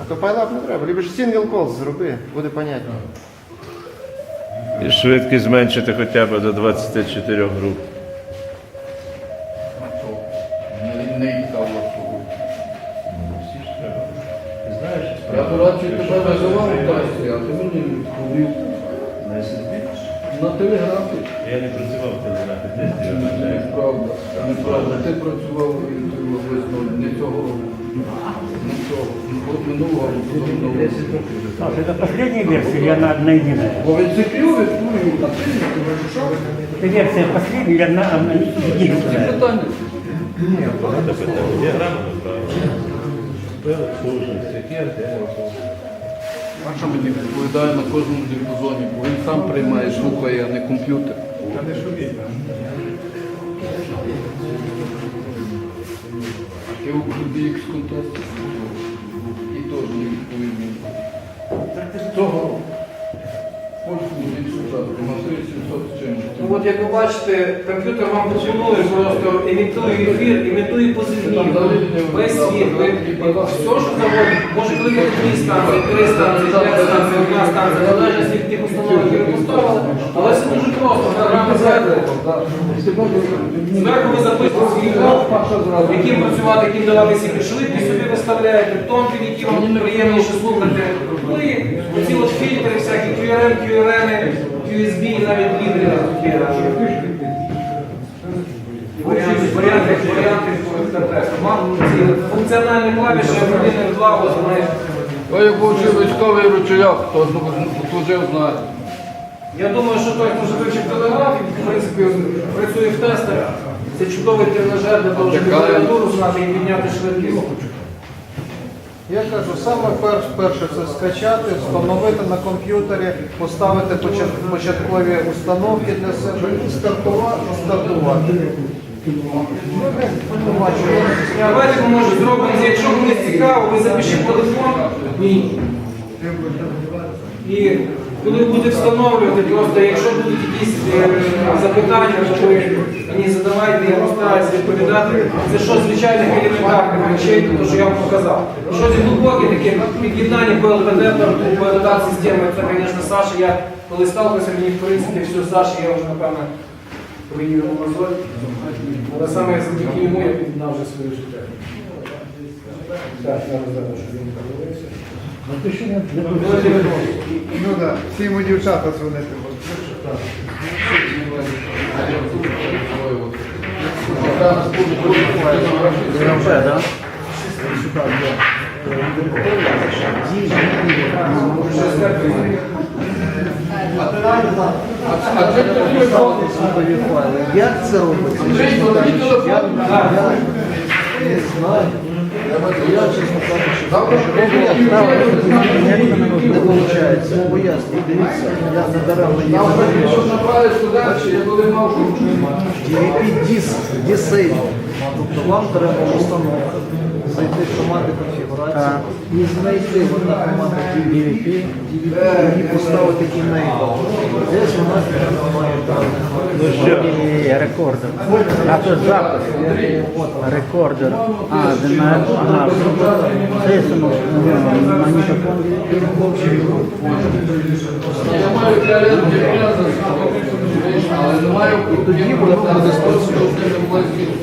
А то пайлап не треба. Либо ж сингл кол зроби, буде понятно. І швидкість зменшити хоча б до 24 груп. Не, не їхав автобус. Всі ж треба. Ти знаєш, Я до речі тебе визивав у тасі, а ти мені відповів на телеграфі. Я не працював в телеграфі Неправда, неправда. Ти працював не цього року. Не цього. Минулого року. минулого року. Саша, это последняя версия или она одна единая? Бо він циклює, ну, а ти що? Это версия последняя или одна, одна Ці единственная? питання. Багато питань. Діаграма Маша мені відповідає на кожному діапазоні, бо він сам приймає, слухає, а не комп'ютер. Я у тобі X контест і от як ви бачите, комп'ютер вам пропонує просто імітує ефір, імітує позивні, весь світ, ви все, що заводить, може кликати дві станції, три станції, п'ять станцій, одна станція, в залежності від тих установок, які ви поставили. Але це дуже просто, програма зверху. Зверху ви записуєте свій код, яким працювати, яким давати собі швидкість, собі виставляєте тонки, які вам приємніше слухати. Ну і оці от фільтри, всякі QRM, QRM, USB і навіть лідери є. Варіанти, функціональні клавіші, один два, вони. Ой, як був військовий ручаяк, хто служив, знає. Я думаю, що той, хто вже вивчив телеграф, і, в принципі, працює в тестах, це чудовий тренажер для того, щоб клавіатуру знати і підняти швидкість. Я кажу, саме перш, перше це скачати, встановити на комп'ютері, поставити почат- початкові установки для себе і стартувати. стартувати. Давайте ми може зробимо, якщо комусь цікаво, ви запишіть телефон Ні. І коли будете встановлювати, просто якщо будуть якісь е, запитання, то ви мені задавайте, я постараюся відповідати. Це що звичайних елементарних речей, тому що я вам показав. Що зі глибоке таке під'єднання по ЛВД, по додат системи, це, звісно, Саша. Я коли сталкився, мені в принципі все Саша, я вже напевно приїхав на мозоль. Але саме завдяки йому я під'єднав вже своє життя. Так, я розумію, що він подивився. Ну так, всі йому дівчата дзвонити будуть. А це телефон. Як це робиться? Не знаю. Я, чесно кажучи, Завтра не виходить. Поясню, дивіться, я даремно їх Якщо коли мав Диск, дисейв. Тобто вам треба установка. Зайти в команди конфігурації і знайти одна команда DVP, DVP і поставити enable. Десь у нас має Ну что? Рекордер. А то запис. Рекордер. А, де на ага. Це само магнітофон. Я маю маю тоді буде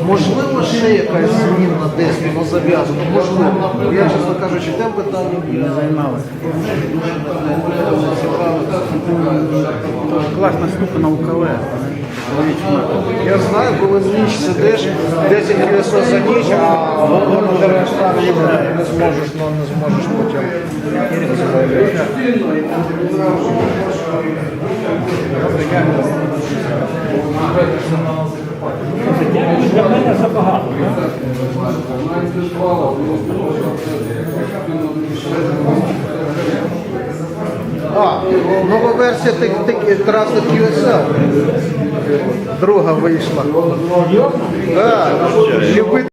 Можливо, ще якась змінна десь воно зав'язано, можливо. Я, чесно кажучи, тим питанням і не Займалася. Класна штука науковая. Я знаю, коли ніч сидиш, 10 QSO за ніч, а не зможеш, ну не зможеш потім. Для мене забагато. А, нова версія трасних QSL. Друга вийшла. Так,